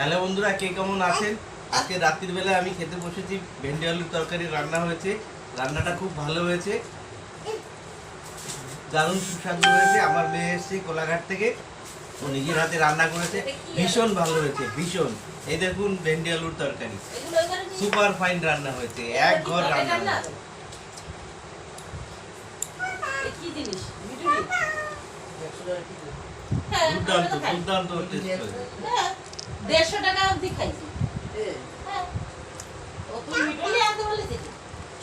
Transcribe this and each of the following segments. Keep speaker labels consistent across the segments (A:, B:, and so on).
A: Hello বন্ধুরা কে কেমন আছেন? আজকে রাত্রির বেলা আমি খেতে বসেছি ভেন্ডি আলুর তরকারি রান্না হয়েছে রান্নাটা খুব ভালো হয়েছে। দারুণ সুস্বাদু হয়েছে। আমার মেয়ে এসেছে কোলাঘাট থেকে ও নিজের হাতে রান্না করেছে। ভীষণ ভালো হয়েছে ভীষণ। এই দেখুন ভেন্ডি আলুর তরকারি। সুপার ফাইন রান্না হয়েছে এক ঘর রান্না
B: হ্যাঁ
A: দুর্দান্ত দুর্দান্ত টেস্ট হয়েছে।
B: হ্যাঁ, দেড়শো টাকা অবধি খাইছি। হ্যাঁ।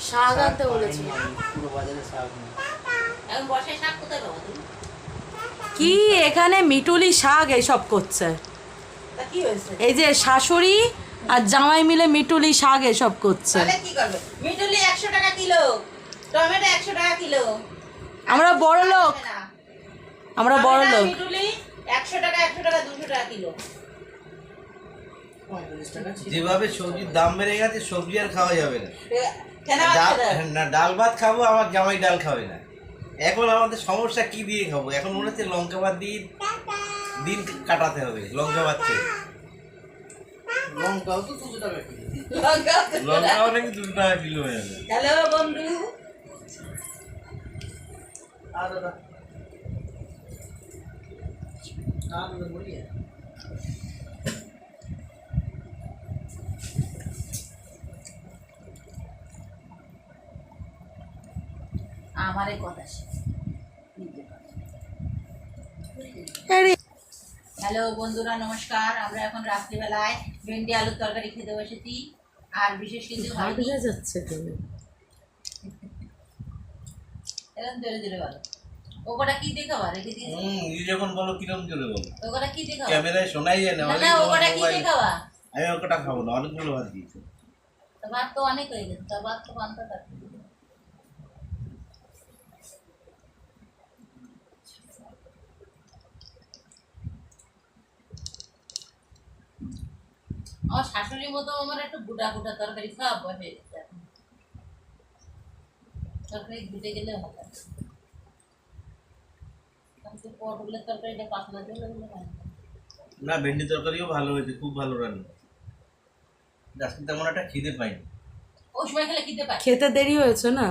C: শাক আনতে বলেছি। কি এখানে মিটুলি শাক এইসব করছে।
B: তা কি হয়েছে?
C: এই যে শাশুড়ি আর জামাই মিলে মিটুলি শাক এসব করছে।
B: তাহলে কি করবে? মিঠুলি একশো টাকা কিলো টমেটো একশো টাকা কিলো।
C: আমরা বড় লোক। আমরা বড় লোক।
B: একশো টাকা একশো টাকা দুশো টাকা কিলো।
A: যেভাবে সবজির দাম বেড়ে গেছে সবজি আর খাওয়া যাবে না। না ডাল ভাত খাব আমার জামাই ডাল খাবে না। এখন আমাদের সমস্যা কি দিয়ে খাব? এখন মনে হচ্ছে লঙ্কা ভাত দিয়ে দিন কাটাতে হবে লঙ্কা ভাত খেয়ে।
D: লঙ্কাও তো দুশো টাকা কিলো।
B: লঙ্কা
A: লঙ্কাও নাকি দুটো টাকা কিলো হয়ে যাবে
B: হ্যালো বন্ধু।
D: আর দাদা আর দাদা বলি
B: আমার এই কথা। হ্যালো বন্ধুরা নমস্কার। আমরা এখন রাত্রিবেলায় ভেন্ডি আলুর তরকারি খেতে বসেছি। আর বিশেষ কিছু
C: যাচ্ছে তুমি
B: এরকম বলো। কি দেখাবা? রেখে দিয়েছে?
A: হুম এই যখন বলো কিরম বলো।
B: কি দেখাবা?
A: ক্যামেরায় শোনাই যায় না
B: না
A: অনেক
B: না ও
A: বড়
B: কটা কি দেখাবা?
A: আমি ওটা খাব না অনেকগুলো ভাত দিয়েছে।
B: তো ভাত তো অনেক হয়ে গেছে তো ভাত তো বানতে থাকবে। আমার শাশুড়ির মতো আমার একটু গুটা গুটা তরকারি খাওয়া বয় হয়ে গেছে। তরকারি গুটে গেলে হবে। পটলের তরকারিটা পাতলা দিলে না।
A: ভেন্ডি তরকারিও ভালো হয়েছে খুব ভালো রান্না। আজকে তেমন একটা খিদে পাইনি
B: ওই সময় খেলে খিদে পায়।
C: খেতে দেরি হয়েছে না?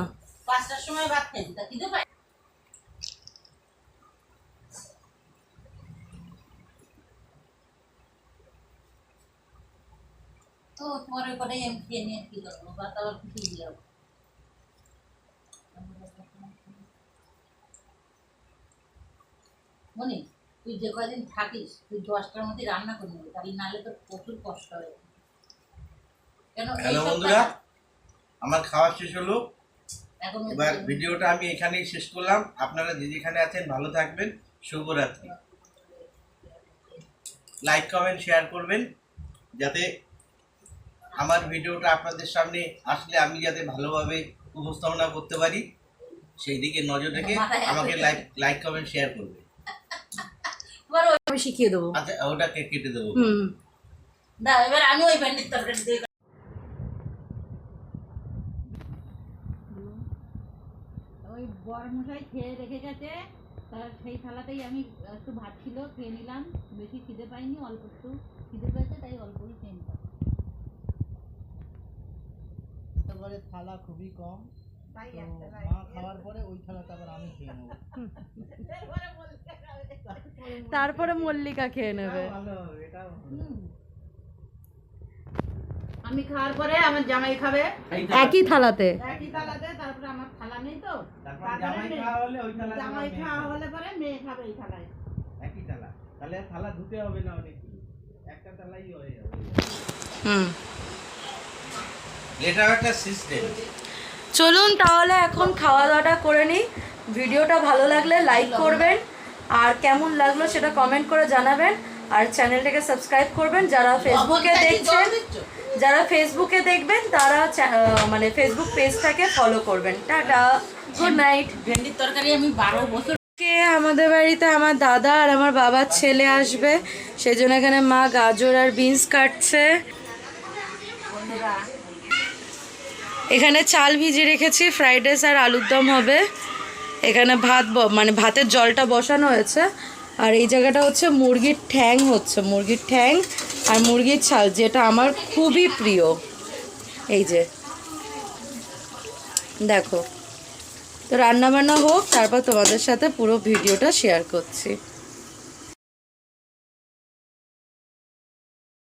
B: পাঁচটার সময় ভাত খাইছি তা খিদে পায়? তো কটাই আমি খেয়ে নিয়ে কি করব? ভাত আবার খুশি দিলাম মনি তুই যে কয়দিন থাকিস তুই দশটার মধ্যে রান্না করে নেবি তাহলে নাহলে তোর প্রচুর কষ্ট হবে কেন
A: হ্যালো বন্ধুরা আমার খাওয়া শেষ হলো। এবার ভিডিওটা আমি এখানেই শেষ করলাম। আপনারা যে যেখানে আছেন ভালো থাকবেন শুভরাত্রি। লাইক কমেন্ট শেয়ার করবেন যাতে আমার ভিডিওটা আপনাদের সামনে আসলে আমি যাতে ভালোভাবে উপস্থাপনা করতে পারি সেই দিকে নজর রেখে আমাকে লাইক লাইক কমেন্ট শেয়ার করবে।
C: আমি শিখিয়ে দেবো।
A: আচ্ছা ওটাকে কেটে দেবো।
C: হুম।
B: না এবার আমি ওই ভেন্ডির তরকারি দিয়ে ওই বড় মশাই খেয়ে রেখে গেছে তার সেই থালাতেই আমি একটু ভাত ছিল খেয়ে নিলাম। বেশি খিদে পাইনি অল্প একটু খিদে পেয়েছে তাই অল্পই খেয়ে নিলাম।
D: তারপরে থালা খুবই কম। তো মা খাওয়ার পরে ওই থালাটা আবার আমি খেয়ে নেব।
C: তারপরে মল্লিকা খেয়ে নেবে।
B: আমি খাওয়ার পরে আমার জামাই খাবে।
C: একই থালাতে।
B: একই থালাতে তারপরে আমার থালা নেই তো।
A: জামাই খাওয়া হলে ওই থালা
B: জামাই খাওয়া হলে পরে মেয়ে খাবে এই থালায়।
A: একই থালা। তাহলে থালা ধুতে হবে না অনেকগুলো। একটা থালাই হয়ে যাবে।
C: হুম। চলুন তাহলে এখন খাওয়া দাওয়াটা করে নিই। ভিডিওটা ভালো লাগলে লাইক করবেন। আর কেমন লাগল সেটা কমেন্ট করে জানাবেন। আর চ্যানেলটাকে সাবস্ক্রাইব করবেন। যারা ফেসবুকে দেখছেন যারা ফেসবুকে দেখবেন তারা মানে ফেসবুক পেজটাকে ফলো করবেন। টাটা গুড নাইট
B: ভেন্ডির তরকারি আমি বারো বছর
C: কে আমাদের বাড়িতে আমার দাদা আর আমার বাবার ছেলে আসবে সেই জন্য এখানে মা গাজর আর বিনস কাটছে।
B: বন্ধুরা
C: এখানে চাল ভিজে রেখেছি ফ্রাইড রাইস আর আলুর দম হবে। এখানে ভাত মানে ভাতের জলটা বসানো হয়েছে। আর এই জায়গাটা হচ্ছে মুরগির ঠ্যাং হচ্ছে, মুরগির ঠ্যাং আর মুরগির ছাল, যেটা আমার খুবই প্রিয়। এই যে। দেখো। তো রান্নাবান্না হোক, তারপর তোমাদের সাথে পুরো ভিডিওটা শেয়ার করছি।